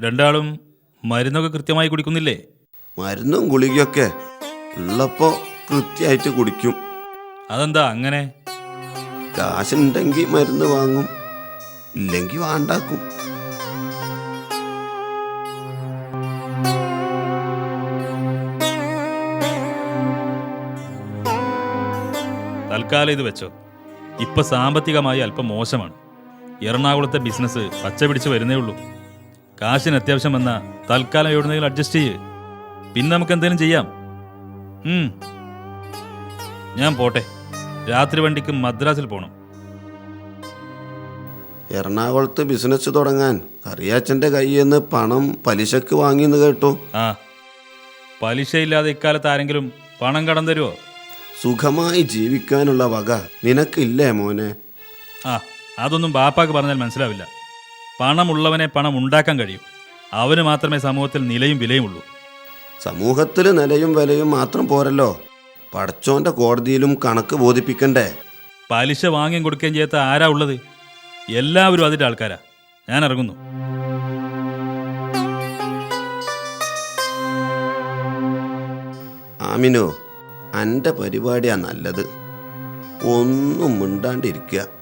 രണ്ടാളും മരുന്നൊക്കെ കൃത്യമായി കുടിക്കുന്നില്ലേ? മരുന്നും ഗുളികയൊക്കെ ഉള്ളപ്പോ കൃത്യമായിട്ട് കുടിക്കും. അതെന്താ അങ്ങനെ? കാശുണ്ടെങ്കിൽ മരുന്ന് വാങ്ങും ഇല്ലെങ്കിൽ വാണ്ടാക്കും. തൽക്കാലം ഇത് വെച്ചോ. ഇപ്പൊ സാമ്പത്തികമായി അല്പം മോശമാണ്. എറണാകുളത്തെ ബിസിനസ് പച്ച പിടിച്ച് വരുന്നേ ഉള്ളൂ. കാശിന് അത്യാവശ്യം വന്ന തൽക്കാലം എവിടുന്നെങ്കിലും അഡ്ജസ്റ്റ് ചെയ്യ്. പിന്നെ നമുക്ക് എന്തെങ്കിലും ചെയ്യാം. ഞാൻ പോട്ടെ. രാത്രി വണ്ടിക്ക് മദ്രാസിൽ പോണം. എറണാകുളത്ത് ബിസിനസ് തുടങ്ങാൻ കറിയാച്ചന്റെ കയ്യിൽ നിന്ന് പണം പലിശക്ക് വാങ്ങിയെന്ന് കേട്ടു. ആ. പലിശയില്ലാതെ ഇക്കാലത്ത് ആരെങ്കിലും പണം കടം തരുമോ സുഖമായി ജീവിക്കാനുള്ള വക നിനക്കില്ലേ മോനെ? ആ അതൊന്നും ബാപ്പാക്ക് പറഞ്ഞാൽ മനസ്സിലാവില്ല. പണമുള്ളവനെ പണം ഉണ്ടാക്കാൻ കഴിയും. അവന് മാത്രമേ സമൂഹത്തിൽ നിലയും വിലയുമുള്ളൂ സമൂഹത്തിൽ നിലയും വിലയും മാത്രം പോരല്ലോ. പടച്ചോന്റെ കോടതിയിലും കണക്ക് ബോധിപ്പിക്കണ്ടേ? പലിശ വാങ്ങിയും കൊടുക്കുകയും ചെയ്യാത്ത ആരാ ഉള്ളത്? എല്ലാവരും അതിന്റെ ആൾക്കാരാ. ഞാൻ ഇറങ്ങുന്നു. ആമിനോ അന്റെ പരിപാടിയാ നല്ലത്. ഒന്നും മിണ്ടാണ്ടിരിക്കുക